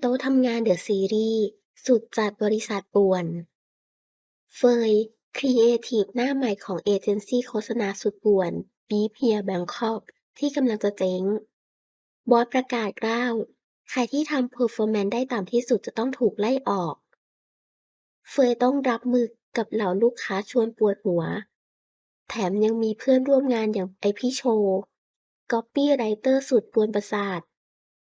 โต๊ะทำงานเดอะซีรีส์สุดจัดบริษัทป่วน เฟย ครีเอทีฟหน้าใหม่ของเอเจนซี่โฆษณาสุดป่วน บีเฮียแบงคอกที่กำลังจะเจ๊ง บอสประกาศกล้าว ใครที่ทำเพอร์ฟอร์แมนซ์ได้ต่ำที่สุดจะต้องถูกไล่ออก เฟยต้องรับมือกับเหล่าลูกค้าชวนปวดหัว แถมยังมีเพื่อนร่วมงานอย่างไอพี่โชว์ก๊อปปี้ไรเตอร์สุดปวนประสาท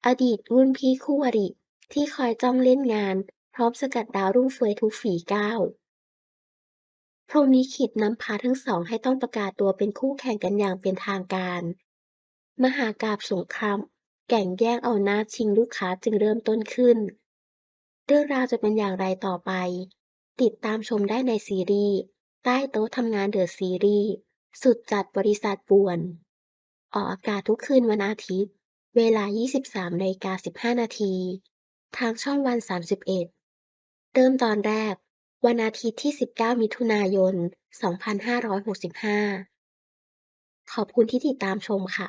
อดีตรุ่นพี่คู่อริ ที่คอยจ้องเล่นงาน พร้อมสกัดดาวรุ่งเฟยทุกฝีก้าว พรหมลิขิตนำพาทั้งสองให้ต้องประกาศตัวเป็นคู่แข่งกันอย่างเป็นทางการ มหากาพย์สงครามแก่งแย่งเอาหน้าชิงลูกค้าจึงเริ่มต้นขึ้น เรื่องราวจะเป็นอย่างไรต่อไป ติดตามชมได้ในซีรีส์ ใต้โต๊ะทำงานเดอะซีรีส์สุดจัดบริษัทป่วน ออกอากาศทุกคืนวันอาทิตย์ เวลา 23นาฬิกา15 นาที ทางช่องวัน 31 เริ่มตอนแรก วันอาทิตย์ที่ 19 มิถุนายน 2565 ขอบคุณที่ติดตามชมค่ะ